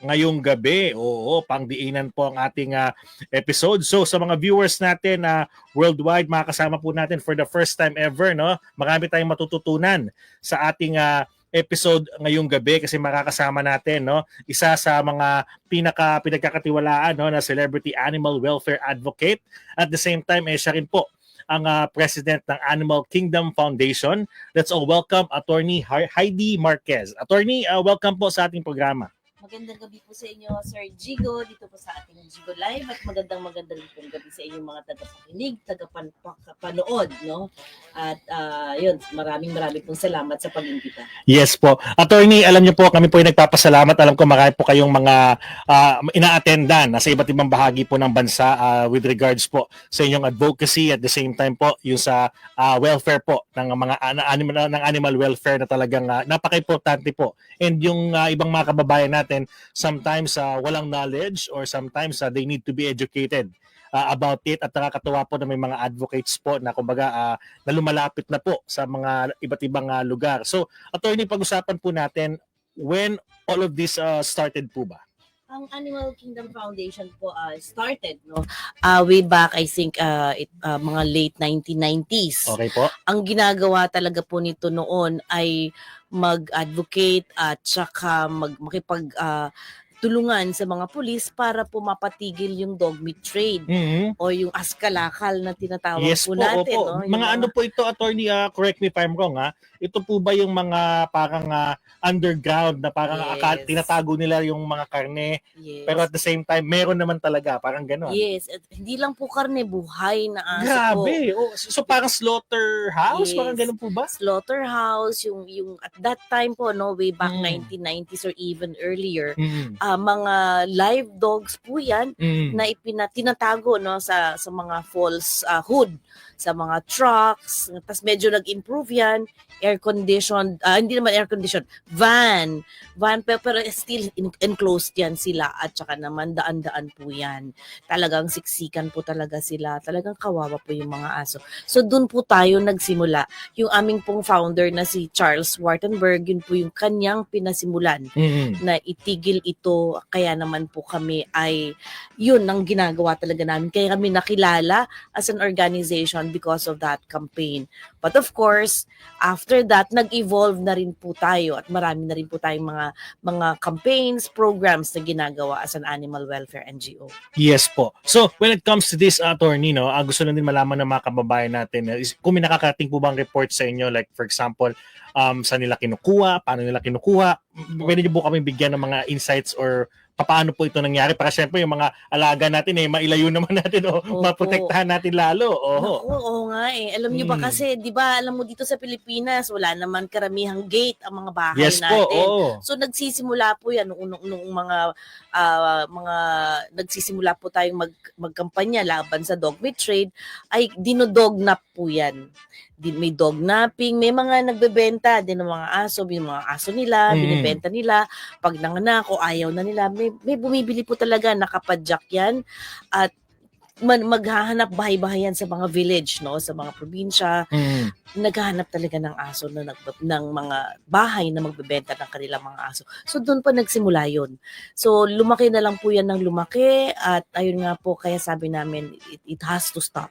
ngayong gabi. Oo, pangdiinan po ang ating ah, episode. So sa mga viewers natin na worldwide, makakasama po natin for the first time ever, no? Marami tayong matututunan sa ating ah, episode ngayong gabi kasi makakasama natin no isa sa mga pinaka pinagkakatiwalaan no na celebrity animal welfare advocate at the same time eh siya rin po ang ah, president ng Animal Kingdom Foundation. Let's all welcome Attorney Heidi Marquez. Attorney, ah, welcome po sa ating programa. Magandang gabi po sa inyo, Sir Jigo, dito po sa ating Jigo Live at magandang magandang pong gabi sa inyong mga tagapakinig, tagapanood, no? At ah, yun, maraming maraming pong salamat sa pag-imbita. Yes po. Attorney, alam niyo po, kami po ay nagpapasalamat. Alam ko marami po kayong mga ah, ina-attendan na sa iba't ibang bahagi po ng bansa ah, with regards po sa inyong advocacy at the same time po yung sa ah, welfare po ng mga ana- animal ng animal welfare na talagang ah, napaka-importante po. And yung ah, ibang mga kababayan natin sometimes ah, walang knowledge or sometimes ah, they need to be educated ah, about it at nakakatuwa po na may mga advocates po na kumbaga ah, na lumalapit na po sa mga iba't ibang ah, lugar. So attorney, pag-usapan po natin when all of this uh, started po ba? Ang Animal Kingdom Foundation po ah, started, no? ah way back, I think, ah, it, ah, mga late 1990s. Okay po? ang ginagawa talaga po nito noon ay mag-advocate at saka mag makipag ah, tulungan sa mga pulis para po mapatigil yung dog meat trade Mhm. o yung askalakal na tinatawag Yes po po, natin. opo. No? Yung Mga ano po ito, attorney, ah, correct me if I'm wrong, ha? Ito po ba yung mga parang ah, underground na parang Yes. aka- tinatago nila yung mga karne, yes. pero at the same time, meron naman talaga, parang gano'n. Yes, at hindi lang po karne, buhay na aso po. Grabe. Oh, so, so parang slaughterhouse, Yes. parang ganun po ba? Slaughterhouse, yung, yung at that time po, no, way back Mm. 1990s or even earlier, Mhm. Ah, mga live dogs po yan Mhm. na ipina, tinatago no sa sa mga false ah, hood sa mga trucks. Tapos medyo nag-improve yan. Air conditioned ah, hindi naman air conditioned van. Van pero, pero still in- enclosed yan sila at saka naman daan-daan po yan. Talagang siksikan po talaga sila. Talagang kawawa po yung mga aso. So doon po tayo nagsimula. Yung aming pong founder na si Charles Wartenberg yun po yung kanyang pinasimulan Mhm. na itigil ito kaya naman po kami ay yun ang ginagawa talaga namin. Kaya kami nakilala as an organization because of that campaign. But of course after that nag-evolve na rin po tayo at marami na rin po tayong mga mga campaigns programs na ginagawa as an animal welfare NGO Yes po. So, when it comes to this attorney, no, ah, gusto lang din malaman ng mga kababayan natin, is, kung may nakakarating po bang report sa inyo, like for example, um, saan nila kinukuha, paano nila kinukuha, pwede niyo po kami bigyan ng mga insights or paano po ito nangyari para syempre yung mga alaga natin eh mailayo naman natin o Opo. maprotektahan natin lalo. Oo. Naku, oo nga eh. Alam niyo ba Mm. kasi, di ba, alam mo dito sa Pilipinas, wala naman karamihang gate ang mga bahay Yes po. natin. Oo. So nagsisimula po 'yan nung nung, nung mga ah, mga nagsisimula po tayong mag magkampanya laban sa dog meat trade ay dinodog-nap po 'yan. Din may dog napping, may mga nagbebenta din ng mga aso, yung mga aso nila, Mm. binibenta nila. Pag nanganak o ayaw na nila, may, may bumibili po talaga nakapadyak 'yan at man, maghahanap bahay-bahayan sa mga village, no, sa mga probinsya, Mm. naghahanap talaga ng aso na nag, ng mga bahay na magbebenta ng kanilang mga aso. So doon pa nagsimula yun. So lumaki na lang po yan ng lumaki at ayun nga po kaya sabi namin it, it has to stop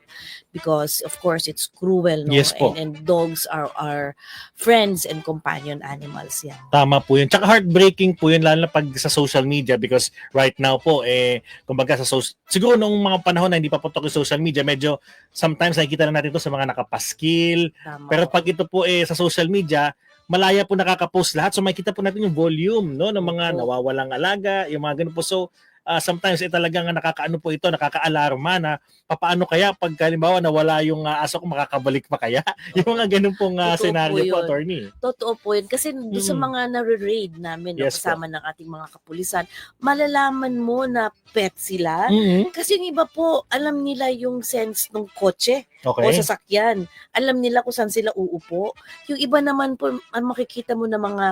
because of course it's cruel no Yes po. and, and dogs are our friends and companion animals yan. Tama po yun. Tsaka heartbreaking po yun lalo na pag sa social media because right now po eh kumbaga sa social siguro nung mga panahon na hindi pa putok yung social media medyo sometimes nakikita na natin to sa mga nakapaskil. Tama. pero pag ito po eh sa social media malaya po nakaka-post lahat. So makikita po natin yung volume no ng mga nawawalang alaga yung mga ganun po. So ah, sometimes eh talagang nakakaano po ito nakaka-alarma na papaano kaya pag halimbawa nawala yung ah, aso ko makakabalik pa kaya yung mga ganun pong po senaryo po, yun. attorney Totoo po yun. Kasi doon sa Mm. mga nare-raid namin, no, Yes po. kasama ng ating mga kapulisan, malalaman mo na pet sila. Mhm. Kasi yung iba po, alam nila yung sense ng kotse. O Okay. sasakyan. Alam nila kung saan sila uupo. Yung iba naman po, ang makikita mo na mga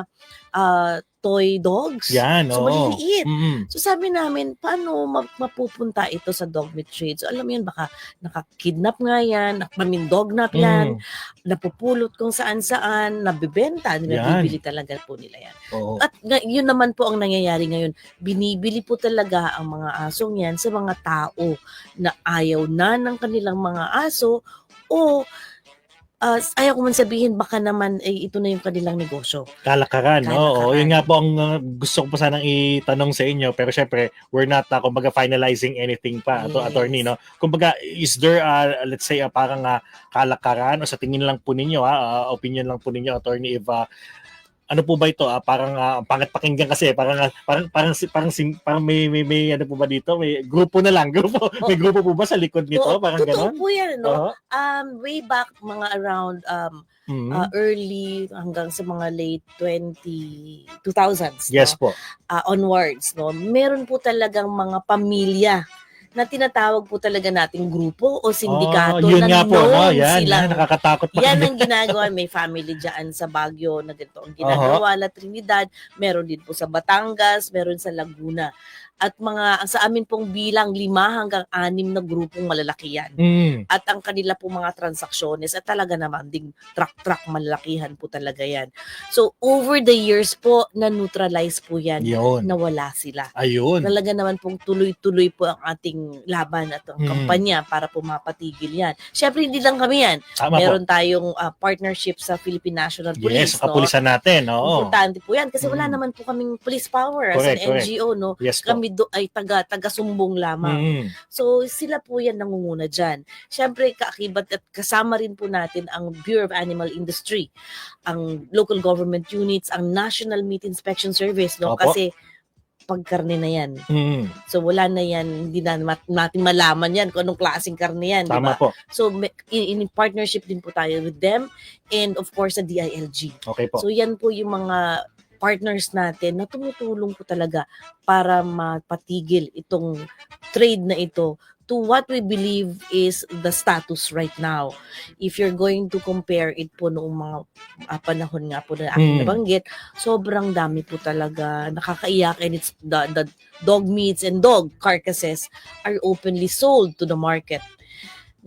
ah, toy dogs. Yan, So, oo. maliliit. Mm-mm. So sabi namin, paano ma- mapupunta ito sa dog meat trade? So alam mo yun, baka nakakidnap nga yan, nakamindog na yan, Mm. napupulot kung saan-saan, nabibenta, nabibili talaga po nila yan. Oo. At yun naman po ang nangyayari ngayon. Binibili po talaga ang mga asong yan sa mga tao na ayaw na ng kanilang mga aso o ah, ayaw ko man sabihin baka naman eh, ito na yung kanilang negosyo. Kalakaran, no? Oo, Kalakaran. yun nga po ang uh, gusto ko pa sanang itanong sa inyo. Pero syempre, we're not, uh, kumbaga, finalizing anything pa, Yes. attorney, no? Kumbaga, is there, uh, let's say, uh, parang uh, kalakaran o sa tingin lang po ninyo, ha, uh, opinion lang po ninyo, attorney, if uh, ano po ba ito? ah, parang uh, pangit pakinggan kasi parang ah, parang parang si- parang sim- parang may, may may ano po ba dito? May grupo na lang, grupo. May grupo po ba sa likod nito? Oo, Parang totoo gano'n? po yan, no? Oo. Um, way back, mga around um, Mhm. uh, early hanggang sa mga late 20 2000s yes no? po. Ah, onwards no meron po talagang mga pamilya na tinatawag po talaga nating grupo o sindikato Oh, yun na nga po, no? Yan, silang yan, nakakatakot pa. yan ang ginagawa. May family dyan sa Baguio na ganito ang ginagawa. La Trinidad, meron din po sa Batangas, meron sa Laguna. At mga, sa amin pong bilang, lima hanggang anim na grupong malalaki yan. Mm. At ang kanila po mga transaksyones at talaga naman ding truck-truck malalakihan po talaga yan. So, over the years po, na-neutralize po yan. Yun. Nawala sila. Ayun. Talaga naman pong tuloy-tuloy po ang ating laban at ang Mm. kampanya para po mapatigil yan. Siyempre, hindi lang kami yan. Tama po. Meron tayong ah, partnership sa Philippine National Yes, Police. no? kapulisan natin, oo. Importante po yan kasi wala Mm. naman po kaming police power Correct, as an correct. NGO. No? Yes po. Kami do, ay taga, taga-sumbong lamang. Mm. So sila po yan nangunguna dyan. Siyempre kaakibat at kasama rin po natin ang Bureau of Animal Industry, ang local government units, ang National Meat Inspection Service. No? Opo. Kasi pagkarne na yan. Mm. So wala na yan, hindi na mat- natin malaman yan kung anong klaseng karne yan. Tama ba? po. So in, in partnership din po tayo with them and of course sa DILG. Okay po. So yan po yung mga partners natin na tumutulong po talaga para mapatigil itong trade na ito to what we believe is the status right now. If you're going to compare it po noong mga ah, panahon nga po na aking Mm. nabanggit, sobrang dami po talaga nakakaiyak and it's the, the dog meats and dog carcasses are openly sold to the market.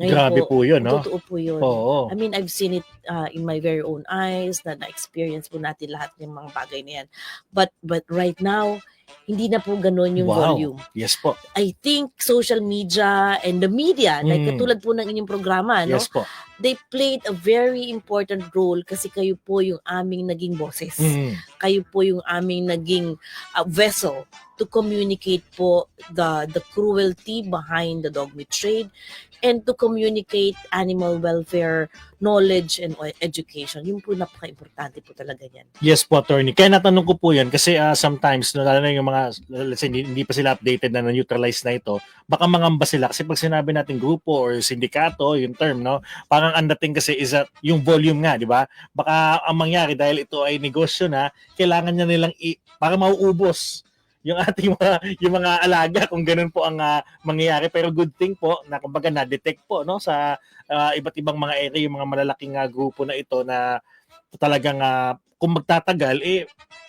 Grabe po yun, no? Totoo po yun. Oo. I mean, I've seen it uh, in my very own eyes na na-experience po natin lahat ng mga bagay na yan. But but right now, hindi na po ganun yung Wow. volume. Yes po. I think social media and the media, like Mm. katulad po ng inyong programa, no? Yes po. they played a very important role kasi kayo po yung aming naging boses. Mm. Kayo po yung aming naging uh, vessel to communicate po the the cruelty behind the dog meat trade and to communicate animal welfare knowledge and education. Yun po napaka-importante po talaga yan. Yes po, attorney. Kaya natanong ko po yan kasi ah, sometimes, no, lalo na yung mga, let's say, hindi, hindi pa sila updated na na-neutralize na ito, baka mangamba sila. Kasi pag sinabi natin grupo or sindikato, yung term, no, parang ang dating kasi is that yung volume nga, di ba? Baka ang mangyari dahil ito ay negosyo na, kailangan niya nilang, i- para mauubos yung ating mga yung mga alaga kung ganun po ang ah, mangyayari pero good thing po na kumbaga na-detect po no sa ah, iba't ibang mga area yung mga malalaking ah, grupo na ito na talagang ah, kung magtatagal eh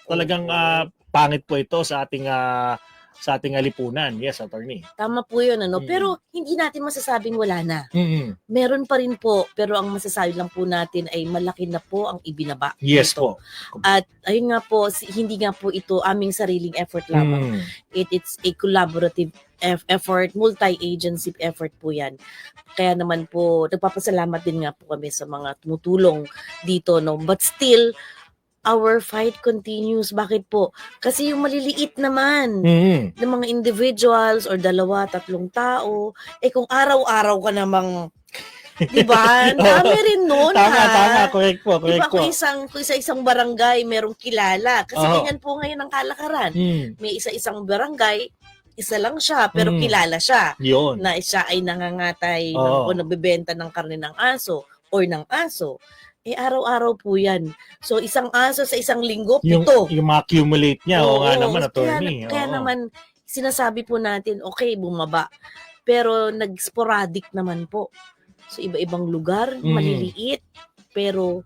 talagang ah, pangit po ito sa ating ah, sa ating lipunan. Yes, attorney. Tama po yun, ano? Mm. Pero hindi natin masasabing wala na. mm Meron pa rin po, pero ang masasabi lang po natin ay malaki na po ang ibinaba. Yes dito. po. At ayun nga po, hindi nga po ito aming sariling effort lamang. Mm. It, it's a collaborative eff- effort, multi-agency effort po yan. Kaya naman po, nagpapasalamat din nga po kami sa mga tumutulong dito. No? But still, our fight continues. Bakit po? Kasi yung maliliit naman Mm. ng mga individuals or dalawa, tatlong tao, eh kung araw-araw ka namang, di ba? Ang Dami rin nun, Tama, ha? tama. Correct po, correct ba po. kung isang, kung isa isang barangay merong kilala? Kasi Oo. ganyan po ngayon ang kalakaran. Mm. May isa-isang barangay, isa lang siya, pero Mm. kilala siya Yun. na siya ay nangangatay ng, Oo. o nagbebenta ng karne ng aso or ng aso. Eh, araw-araw po yan. So, isang aso sa isang linggo, Yung, pito. yung ma-accumulate niya, o nga Oo, naman, Kaya, attorney. kaya Oo. naman, sinasabi po natin, okay, bumaba. Pero nag-sporadic naman po. So iba-ibang lugar, Mm. maliliit, pero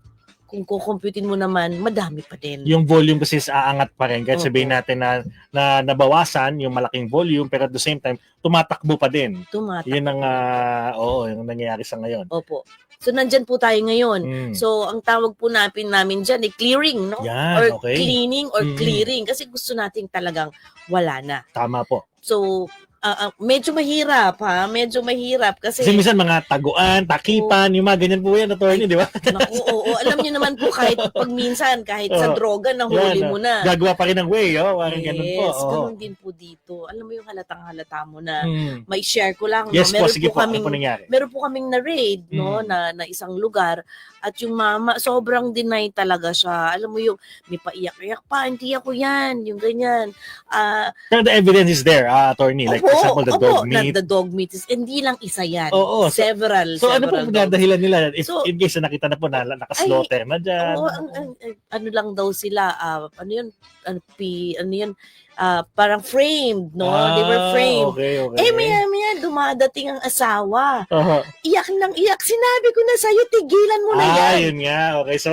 kung kukumputin mo naman, madami pa din. Yung volume kasi is aangat pa rin. Kahit Opo. sabihin natin na, na nabawasan yung malaking volume, pero at the same time, tumatakbo pa din. Tumatak. Yun ang, ah, oo, yung nangyayari sa ngayon. Opo. So nandyan po tayo ngayon. Mm. So ang tawag po natin namin dyan ay clearing, no? Yan, or okay. cleaning or Mm. clearing kasi gusto nating talagang wala na. Tama po. So ah, medyo mahirap ha, medyo mahirap kasi Kasi minsan mga taguan, takipan, yung mga ganyan po yan, attorney, di ba? Naku, oo, alam niyo naman po kahit pag minsan kahit sa Oo. droga nahuli Yan, mo na. Gagawa pa rin ng way, oh. Parang ganun po. Yes, oo. ganun din po dito. Alam mo yung halatang halata mo na Mm. may share ko lang. Yes no? po, Meron sige po. kaming, Ano po nangyari? meron po kaming na-raid no, Mm. na, na isang lugar at yung mama, sobrang deny talaga siya. Alam mo yung may paiyak-iyak pa, hindi ako yan, yung ganyan. Ah, Pero the evidence is there, ah, attorney. Like, opo, example, the dog meat. the dog meat is, hindi lang isa yan. Oo, so- several, So ano po several pinadahilan nila? If So- in case na nakita na po na nakaslaughter na dyan. Oo, ang, ang- ang- ano lang daw sila, ah, ano yun, ano, pi, ano yun, ah, parang framed, no? They were Ah, framed. Okay, okay. Eh, maya maya, dumadating ang asawa. Aha. Iyak lang iyak. Sinabi ko na sa'yo, tigilan mo na Ah, yan. yun nga. Okay, so...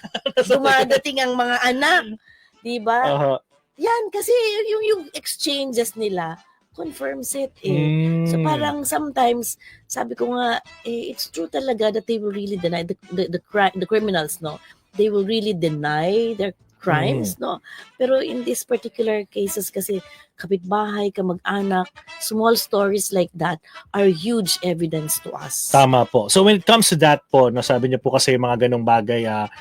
Dumadating ang mga anak. Di ba? Aha. Yan, kasi yung, yung exchanges nila, confirms it eh. Mm. So parang sometimes, sabi ko nga, eh, it's true talaga that they will really deny, the, the, the, the criminals, no? They will really deny their crimes, Mm. no? Pero in these particular cases kasi, kapitbahay, kamag-anak, small stories like that are huge evidence to us. Tama po. So when it comes to that po, no, sabi niyo po kasi yung mga ganong bagay, ah,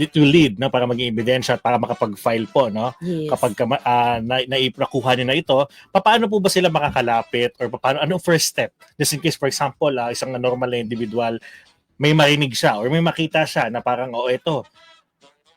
it will lead no, para maging ebidensya at para makapag-file po, no? Yes. Kapag ah, na, naipakuha niyo na ito, paano po ba sila makakalapit or paano, anong first step? Just in case, for example, ah, isang normal na individual, may marinig siya or may makita siya na parang, oh, ito,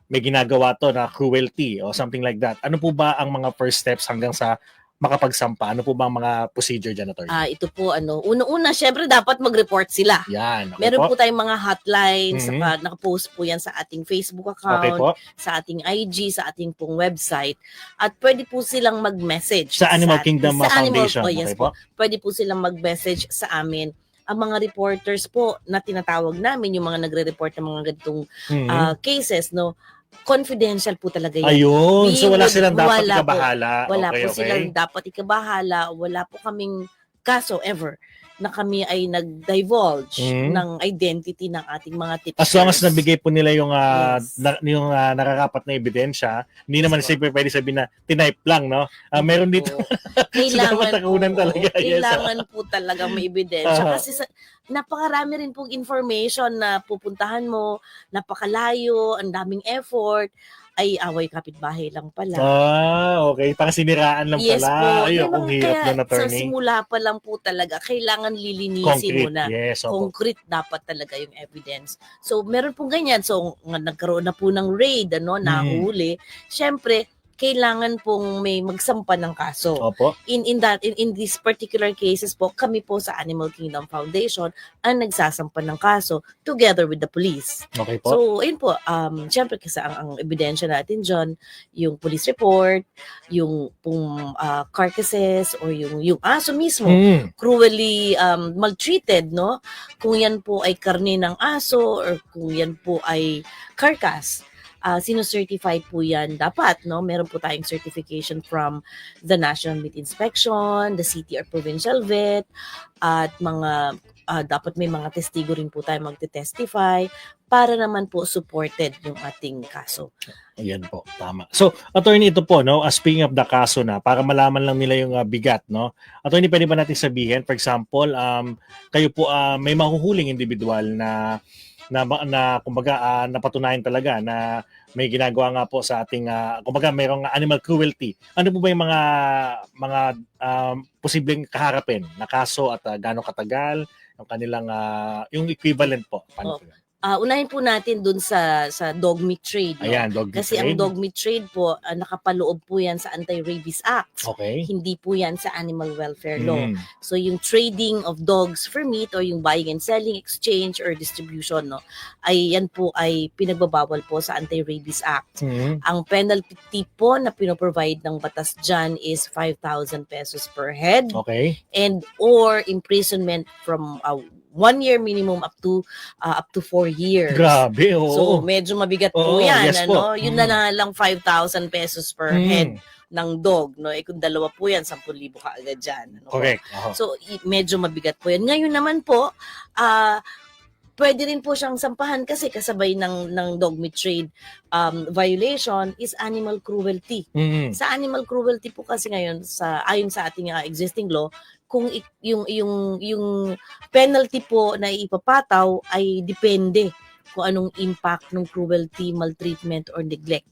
may ginagawa to na cruelty or something like that. Ano po ba ang mga first steps hanggang sa makapagsampa? Ano po ba ang mga procedure dyan, attorney? Ah, ito po ano, una-una syempre dapat mag-report sila. Yan. Okay Meron po. po tayong mga hotlines, Mhm. saka nakapost po yan sa ating Facebook Okay account, po. sa ating IG, sa ating pong website. At pwede po silang mag-message. Sa Animal Kingdom sa Animal- Foundation. oh, yes okay po. Pwede po silang mag-message sa amin. Ang mga reporters po na tinatawag namin, yung mga nagre-report ng mga ganitong Mhm. ah, cases, no, confidential po talaga yan. Ayun. We So wala would- silang dapat wala po. ikabahala. Wala okay, po okay. silang dapat ikabahala. Wala po kaming kaso ever na kami ay nag-divulge Mhm. ng identity ng ating mga tipsters. As long as nabigay po nila yung ah, Yes. na, yung ah, nakarapat na ebidensya, hindi naman Yes, siyempre pwede sabihin na tinype lang, no? Ah, meron dito. Kailangan po, talaga, yes. Kailangan po talaga may ebidensya. Aha. Kasi sa, napakarami rin pong information na pupuntahan mo, napakalayo, ang daming effort, ay away kapitbahay lang pala. Ah, okay. Para siniraan lang yes pala. po. Kung ang hirap kaya na Sa attorney. simula pa lang po talaga, kailangan lilinisin mo Concrete. na. Yes, opo. concrete dapat talaga yung evidence. So, meron pong ganyan. So, nagkaroon na po ng raid, ano, Mm. nahuli. Siyempre, kailangan pong may magsampa ng kaso. Opo. In in that in, in these particular cases po, kami po sa Animal Kingdom Foundation ang nagsasampa ng kaso together with the police. Okay po. So, ayun po, um, syempre kasi ang, ang ebidensya natin dyan, yung police report, yung pong ah, carcasses, or yung, yung aso mismo, Mm. cruelly um, maltreated, no? Kung yan po ay karne ng aso or kung yan po ay carcass, uh, sino-certify po yan dapat, no? Meron po tayong certification from the National Meat Inspection, the city or provincial vet, at mga ah, dapat may mga testigo rin po tayo magte-testify para naman po supported yung ating kaso. Ayan po, tama. So, attorney, ito po, no, uh, speaking of the kaso na, para malaman lang nila yung uh, bigat, no, attorney, pwede ba natin sabihin, for example, um, kayo po, uh, may mahuhuling individual na, na, na kumbaga, uh, napatunayan talaga na may ginagawa nga po sa ating, uh, kumbaga, mayroong animal cruelty. Ano po ba yung mga, mga um, posibleng kaharapin na kaso at uh, gano'ng katagal, yung kanilang, uh, yung equivalent po. Paano Oh, Ah, unahin po natin dun sa sa dog meat trade. No? Ayan, dog Kasi ang dog meat trade po, ah, nakapaloob po yan sa Anti-Rabies Act. Okay. Hindi po yan sa Animal Welfare Law. Mm. So yung trading of dogs for meat or yung buying and selling, exchange or distribution, no, ay yan po ay pinagbabawal po sa Anti-Rabies Act. Mm. Ang penalty po na pinoprovide ng batas dyan is 5,000 pesos per head Okay. and or imprisonment from uh, one year minimum up to uh, up to four years. Grabe, oo. So medyo mabigat po Oo, 'yan yes po. ano. Yun Mm. na na lang 5,000 pesos per Mm, head ng dog no. Eh kung dalawa po 'yan 10,000 ka agad diyan. Ano po. Correct. Oo. So medyo mabigat po 'yan. Ngayon naman po ah pwede rin po siyang sampahan kasi kasabay ng ng dog meat trade um, violation is animal cruelty. Mm, Sa animal cruelty po kasi ngayon sa ayon sa ating uh, existing law, kung yung yung yung penalty po na ipapataw ay depende kung anong impact ng cruelty, maltreatment or neglect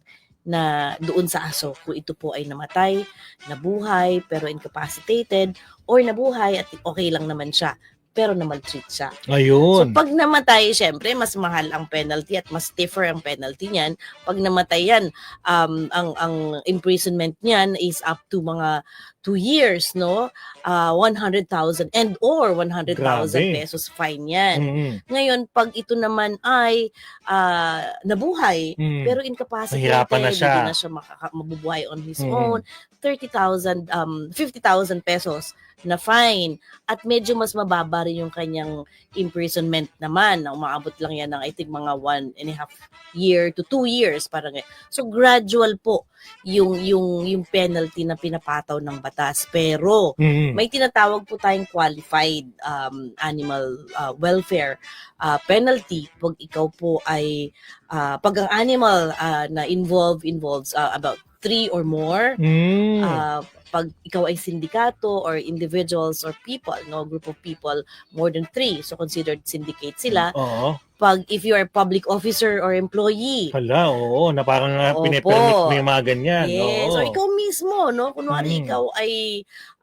na doon sa aso. Kung ito po ay namatay, nabuhay pero incapacitated or nabuhay at okay lang naman siya pero na-maltreat siya. So Ayun. pag namatay, syempre mas mahal ang penalty at mas stiffer ang penalty niyan. Pag namatay yan, um, ang ang imprisonment niyan is up to mga 2 years, no? Uh, 100,000 and or 100,000 Grabe. pesos fine yan. Mm, Ngayon, pag ito naman ay ah, nabuhay, mm. pero incapacitated, na siya. hindi na siya makaka- mabubuhay on his Mm. own, 30,000, um, 50,000 pesos na fine. At medyo mas mababa rin yung kanyang imprisonment naman. Na umaabot lang yan ng I think mga one and a half year to two years. Parang, eh. so gradual po yung, yung, yung penalty na pinapataw ng batas. Pero Mm, may tinatawag po tayong qualified um, animal uh, welfare uh, penalty pag ikaw po ay uh, pag ang animal uh, na involve involves uh, about three or more mm. uh, pag ikaw ay sindikato or individuals or people no group of people more than three so considered syndicate sila Oo. pag if you are public officer or employee Hala, oo. Na parang Opo. pinipermit mo yung mga ganyan. yes oo. or ikaw mismo no kunwari Mm. ikaw ay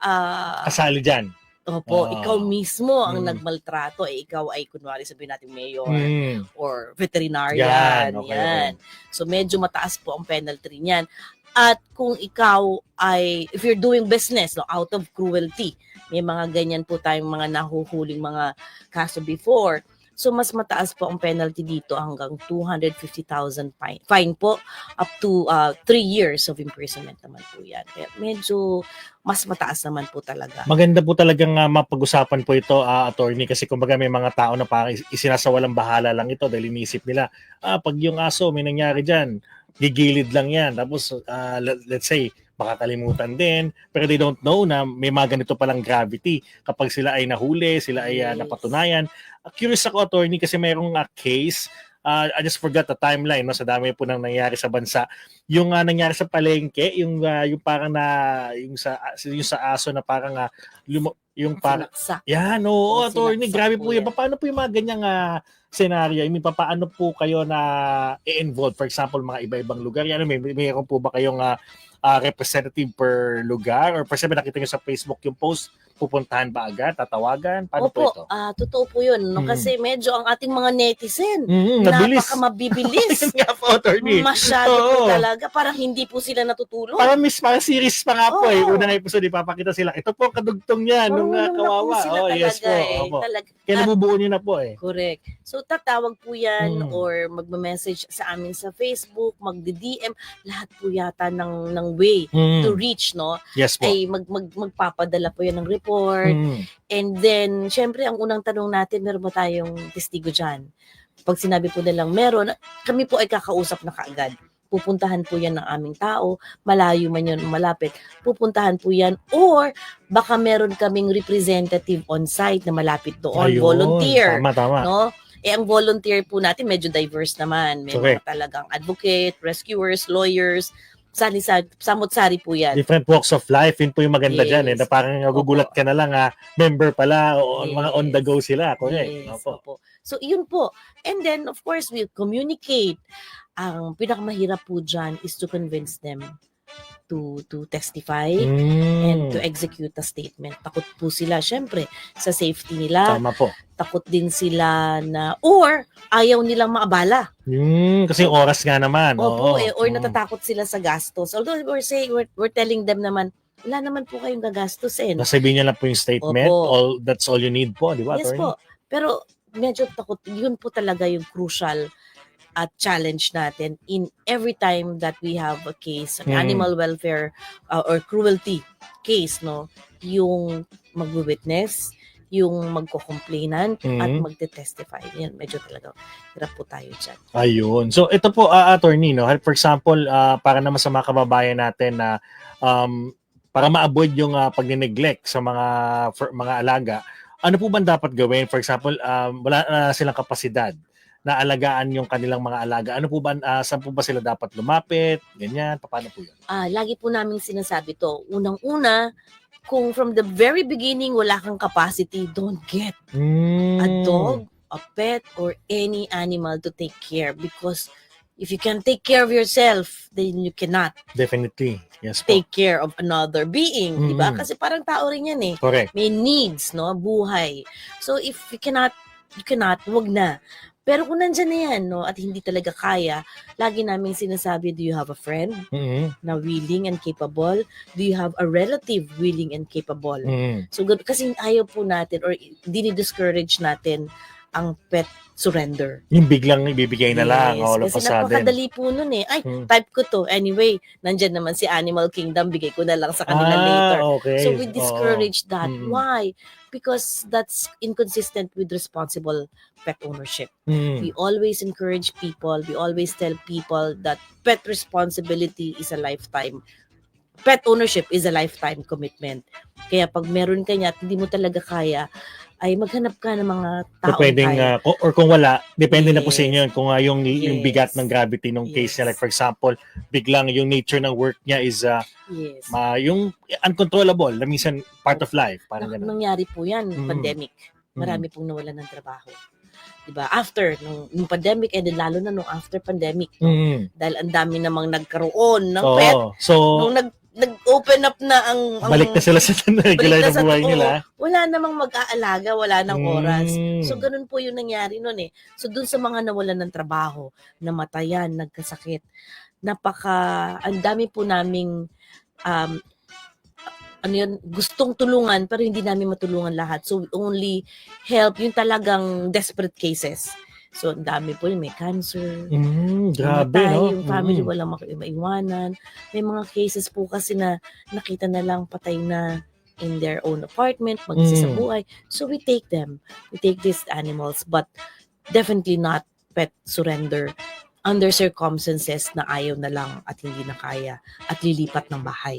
uh, Kasali dyan. Opo, Ah. ikaw mismo ang Mm. nagmaltrato. Eh, ikaw ay, kunwari sabihin natin mayor Mm. or veterinarian. Yan, okay, yan. So, medyo mataas po ang penalty niyan. At kung ikaw ay, if you're doing business, no, out of cruelty, may mga ganyan po tayong mga nahuhuling mga kaso before. So, mas mataas po ang penalty dito hanggang 250,000 fine. Fine po up to 3 years of imprisonment naman po yan. Kaya medyo mas mataas naman po talaga. Maganda po talagang uh, mapag-usapan po ito, ah, attorney, kasi kumbaga may mga tao na parang is- isinasawalang bahala lang ito dahil inisip nila, ah, pag yung aso may nangyari dyan, gigilid lang yan. Tapos, let- let's say, makakalimutan din, pero they don't know na may mga ganito palang gravity kapag sila ay nahuli, sila ay Yes. napatunayan. Ah, curious ako, attorney, kasi mayroong ah, case, ah, I just forgot the timeline, no, sa dami po nang nangyari sa bansa. Yung ah, nangyari sa palengke, yung ah, yung parang na yung sa yung sa aso na parang ah, lumo- yung Sinaksak. yan, oo, Oo, attorney, sinaksak grabe po po yan. yan. Paano po yung mga ganyang ah, scenario? I mean, paano po kayo na i-involve? For example, mga iba-ibang lugar. Yan, may, may mayroon po ba kayong ah, ah, representative per lugar? Or for example, nakita nyo sa Facebook yung post, pupuntahan ba agad? Tatawagan? Paano po ito? Opo, ah totoo po yun. No? Mm. Kasi medyo ang ating mga netizen, Mm, nabilis. napaka mabibilis. Yun nga po, attorney. Masyado po Oo. talaga. Parang hindi po sila natutulog. Parang miss, parang series pa nga po eh. Oo. Unang episode, ipapakita sila. Ito po ang kadugtong niya nung ah, Marunong na po kawawa. sila Oh, yes po. eh. Opo. Talaga. Kaya nabubuo niyo na po eh. Correct. So tatawag po yan Mm. or magme-message sa amin sa Facebook, magdi-DM, lahat po yata ng ng way Mm, to reach, no? Yes po. Ay mag, mag magpapadala po yan ng report. Mm. And then, syempre, ang unang tanong natin, meron ba tayong testigo dyan? Pag sinabi po nilang meron, kami po ay kakausap na kaagad. Pupuntahan po yan ng aming tao, malayo man yun, malapit. Pupuntahan po yan. Or, baka meron kaming representative on site na malapit doon, Ayun. volunteer. Tama, tama. No? Eh, ang volunteer po natin, medyo diverse naman. May Correct. mga talagang advocate, rescuers, lawyers, sali samot-sari po yan. different walks of life, yun po yung maganda Yes. dyan eh, na parang nagugulat ka na lang ha, member pala o Yes. mga on the go sila, correct? Yes, Opo. opo. So, yun po. And then, of course, we communicate. Ang pinakamahirap po dyan is to convince them to to testify and Mm, to execute a statement. Takot po sila, syempre, sa safety nila. tama po. Takot din sila na, or ayaw nilang maabala. Mm, kasi oras nga naman. Opo, oo. eh, or Mm. natatakot sila sa gastos. Although we're saying, we're, we're telling them naman, wala naman po kayong gagastos eh. Nasabihin niya lang po yung statement, Opo. all that's all you need po, di ba? Yes attorney? po. Pero medyo takot, yun po talaga yung crucial at challenge natin in every time that we have a case, an Mm. animal welfare uh, or cruelty case, no? Yung magwi-witness, yung magko-complainan at Mhm. magte-testify. Yan, medyo talaga hirap po tayo dyan. Ayun. So ito po uh, attorney no, for example, ah, para naman sa mga kababayan natin na um, para ma-avoid yung uh, pag-neglect sa mga for, mga alaga, ano po ba dapat gawin? For example, um, wala na silang kapasidad na alagaan yung kanilang mga alaga. Ano po ba ah, saan po ba sila dapat lumapit? Ganyan, paano po 'yun? Ah, lagi po namin sinasabi to. Unang-una, kung from the very beginning wala kang capacity, don't get a Mm. dog, a pet, or any animal to take care because if you can take care of yourself, then you cannot Definitely. Yes po. take care of another being, di ba? Mhm. Kasi parang tao rin yan eh. Correct. May needs, no? Buhay. So if you cannot, you cannot, wag na. Pero kung nandyan na yan, no, at hindi talaga kaya, lagi namin sinasabi, do you have a friend Mhm. na willing and capable? Do you have a relative willing and capable? Mhm. So, kasi ayaw po natin or dinidiscourage natin ang pet surrender. Yung biglang ibibigay na lang Yes, all kasi napakadali po nun eh. Ay, Hmm. type ko to. Anyway, nandyan naman si Animal Kingdom, bigay ko na lang sa kanila later. Ah, okay. So we discourage that. Mm. Why? Because that's inconsistent with responsible pet ownership. Mm. We always encourage people, we always tell people that pet responsibility is a lifetime. Pet ownership is a lifetime commitment. Kaya pag meron ka niya at hindi mo talaga kaya, ay maghanap ka ng mga So, tao pwedeng, kaya. uh, or kung wala, depende na po sa Yes. inyo. Kung uh, yung, yung Yes. bigat ng gravity ng case niya. Yes. Like for example, biglang yung nature ng work niya is uh, yes. ma- yung uncontrollable. Na minsan, part of life. Parang Nang- ganun. nangyari po yan, Mm. pandemic. Mm. Marami pong nawalan ng trabaho. 'Di ba? After nung, nung pandemic and then lalo na nung after pandemic. no? Mm. Dahil ang dami namang nagkaroon ng Oo. pet So, nung nag nag-open up na ang, ang balik na sila sa regular na sa- buhay oo, nila. Wala namang mag-aalaga, wala nang oras. Mm. So ganun po yung nangyari noon eh. So dun sa mga nawalan ng trabaho, namatayan, nagkasakit, napaka ang dami po naming um ano yun, gustong tulungan pero hindi namin matulungan lahat. So we only help yung talagang desperate cases. So ang dami po yung may cancer, Mm, grabe, namatay, no? yung family Mm. walang mak- maiwanan. May mga cases po kasi na nakita na lang patay na in their own apartment, sa Mm. buhay. So we take them. We take these animals but definitely not pet surrender under circumstances na ayaw na lang at hindi na kaya at lilipat ng bahay.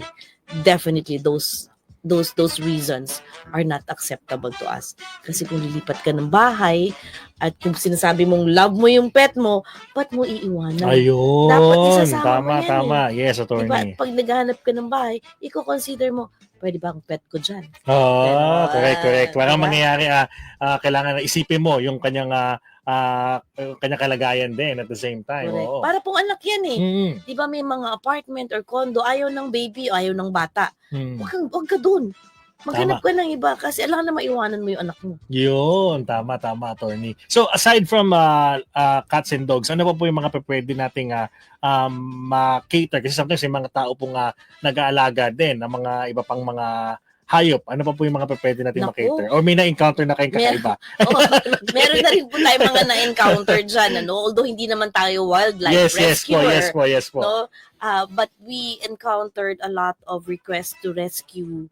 Definitely those those those reasons are not acceptable to us. Kasi kung lilipat ka ng bahay at kung sinasabi mong love mo yung pet mo, ba't mo iiwanan? Ayun. Dapat isasama mo tama, yan tama. Yes, Diba? attorney. Pag naghahanap ka ng bahay, i-consider mo, pwede ba ang pet ko dyan? Oo, Ganon. correct, correct. Parang Diba? mangyayari, ah, ah, kailangan na isipin mo yung kanyang ah, ah, kanyang kalagayan din at the same time. Correct. Oo. Para pong anak yan eh. Mm, Di ba may mga apartment or condo, ayaw ng baby ayaw ng bata. mm. Huwag, kang, huwag ka dun. Maghanap ka ng iba kasi alam na maiwanan mo yung anak mo. Yun, tama, tama, attorney. So, aside from ah, ah, cats and dogs, ano pa po yung mga pwede nating ah, um, ma-cater? Kasi sometimes may mga tao pong ah, nag-aalaga din ng mga iba pang mga hayop. Ano pa po yung mga pwede nating Naku. ma-cater? Or may na-encounter na kayong Mer- kakaiba? Oh, meron na rin po tayo mga na-encounter dyan. Ano? Although hindi naman tayo wildlife yes, yes po, rescuer. yes po, yes po. no? Uh, but we encountered a lot of requests to rescue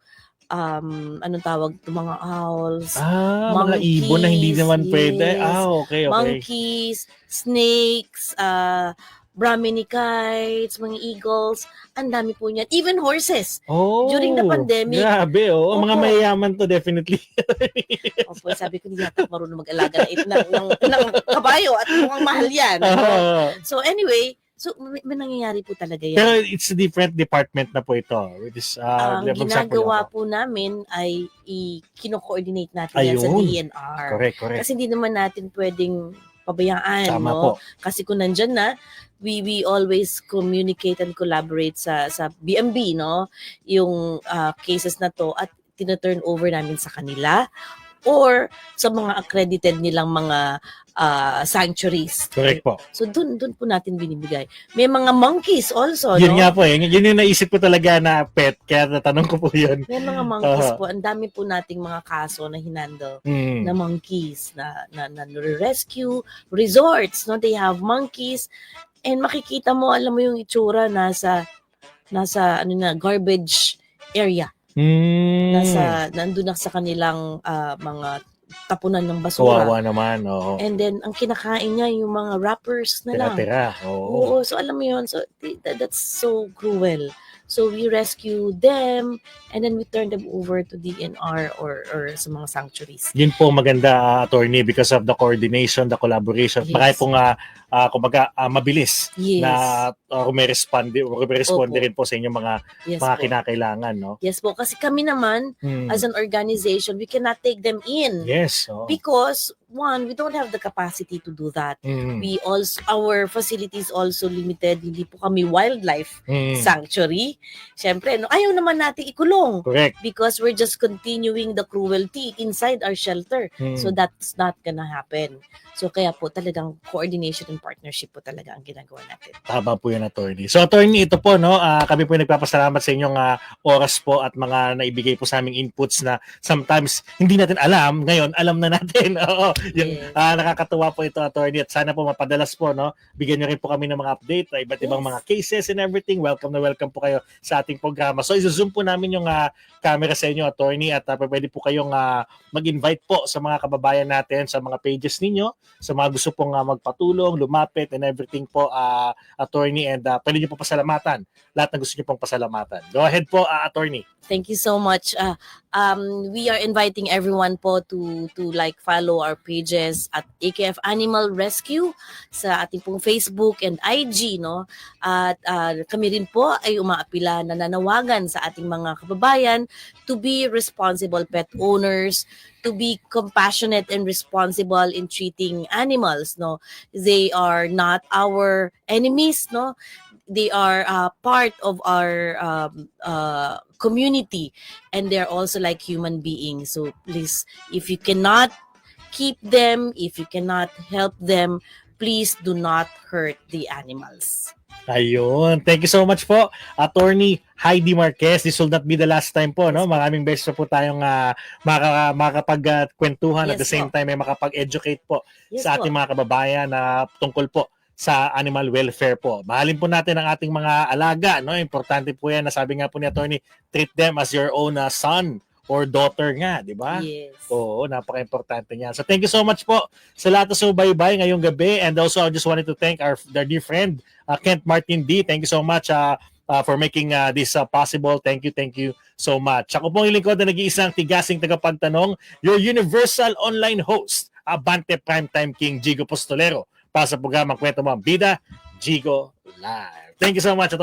um anong tawag to mga owls, Ah, mga ibon na hindi monkeys, naman pwede. yes. Ah, okay, okay. monkeys, snakes, uh brahminikites, mga eagles, ang dami po niyan. Even horses. Oh, During the pandemic. Grabe, oh. Mga Opo. mayayaman to, definitely. Opo, sabi ko, hindi yata marunong mag-alaga ng, ng, ng, ng kabayo at mukhang mahal yan. Ah, So anyway, so may, may nangyayari po talaga yan. pero it's a different department na po ito. Which is, uh, ang ginagawa po namin ay i-kino-coordinate natin yan sa Ayun. DNR. Correct, correct. Kasi hindi naman natin pwedeng pabayaan, Tama no? po. Kasi kung nandyan na, we we always communicate and collaborate sa sa BMB, no? Yung ah, cases na to at tina-turn over namin sa kanila or sa mga accredited nilang mga ah, sanctuaries. Correct po. So dun dun po natin binibigay. May mga monkeys also, yun no? nga po, eh. yun, yun yung naisip ko talaga na pet. Kaya natanong ko po yun. May mga monkeys Aha. po. Ang dami po nating mga kaso na hinandle Mm. na monkeys na na, na rescue resorts no they have monkeys and makikita mo alam mo yung itsura nasa nasa ano na garbage area Mm. Nasa, nandun na sa kanilang ah, mga tapunan ng basura. Kawawa naman, oo. And then, ang kinakain niya yung mga wrappers na lang. Tira-tira, oo. Oo, so alam mo yun, so that, that's so cruel. So we rescue them and then we turn them over to DNR or or sa mga sanctuaries. Yun po maganda, ah, attorney, because of the coordination, the collaboration. Yes. Marami pong, ah, ah, kumbaga, ah, mabilis Yes. na uh, rumeresponde Opo. rin po sa inyong mga yes mga po. kinakailangan, no? Yes po, kasi kami naman Hmm. as an organization, we cannot take them in Yes, oo. because one, we don't have the capacity to do that. Mm. We also our facilities also limited. Hindi po kami wildlife Mm. sanctuary. Siyempre, no, ayaw naman natin ikulong Correct. because we're just continuing the cruelty inside our shelter. Mm. So that's not gonna happen. So kaya po talagang coordination and partnership po talaga ang ginagawa natin. Tama po yun, attorney. So, attorney, ito po, no, ah, kami po nagpapasalamat sa inyong ah, oras po at mga naibigay po sa aming inputs na sometimes hindi natin alam, ngayon alam na natin. Oo, yung Yes. ah, nakakatuwa po ito, attorney, at sana po mapadalas po, no, bigyan nyo rin po kami ng mga update na iba't ibang Yes. mga cases and everything. Welcome na welcome po kayo sa ating programa. So, izo-zoom po namin yung ah, camera sa inyo, attorney, at ah, pwede po kayong ah, mag-invite po sa mga kababayan natin sa mga pages ninyo, sa mga gusto pong ah, magpatulong, lumapit, and everything po, ah, attorney, and uh, pwede nyo po pasalamatan. Lahat na gusto nyo pong pasalamatan. Go ahead po, ah, attorney. Thank you so much. Uh, um, we are inviting everyone po to to like follow our pages at AKF Animal Rescue sa ating pong Facebook and IG no. At uh, kami rin po ay umaapila na nanawagan sa ating mga kababayan to be responsible pet owners, to be compassionate and responsible in treating animals no. They are not our enemies no. They are uh, part of our um, uh, community and they're also like human beings. So please, if you cannot keep them, if you cannot help them, please do not hurt the animals. Ayun. Thank you so much po, Attorney Heidi Marquez. This will not be the last time po, no? Maraming beses po tayong uh, maka, makakapag-kwentuhan at Yes the same po. time ay makapag-educate po Yes sa po. ating mga kababayan na tungkol po sa animal welfare po. Mahalin po natin ang ating mga alaga, no? Importante po 'yan. Nasabi nga po ni Attorney, treat them as your own uh, son or daughter nga, di ba? Yes. Oo, napaka-importante niya. So thank you so much po sa lahat na subaybay ngayong gabi and also I just wanted to thank our, our dear friend uh, Kent Martin D. Thank you so much uh, uh, for making uh, this uh, possible. Thank you, thank you so much. Ako pong ilingkod na nag-iisang tigasing tagapagtanong, your universal online host, Abante Primetime King Gigo Postolero para sa programang Kwento Mo Bida, Gigo Live. Thank you so much, Atty.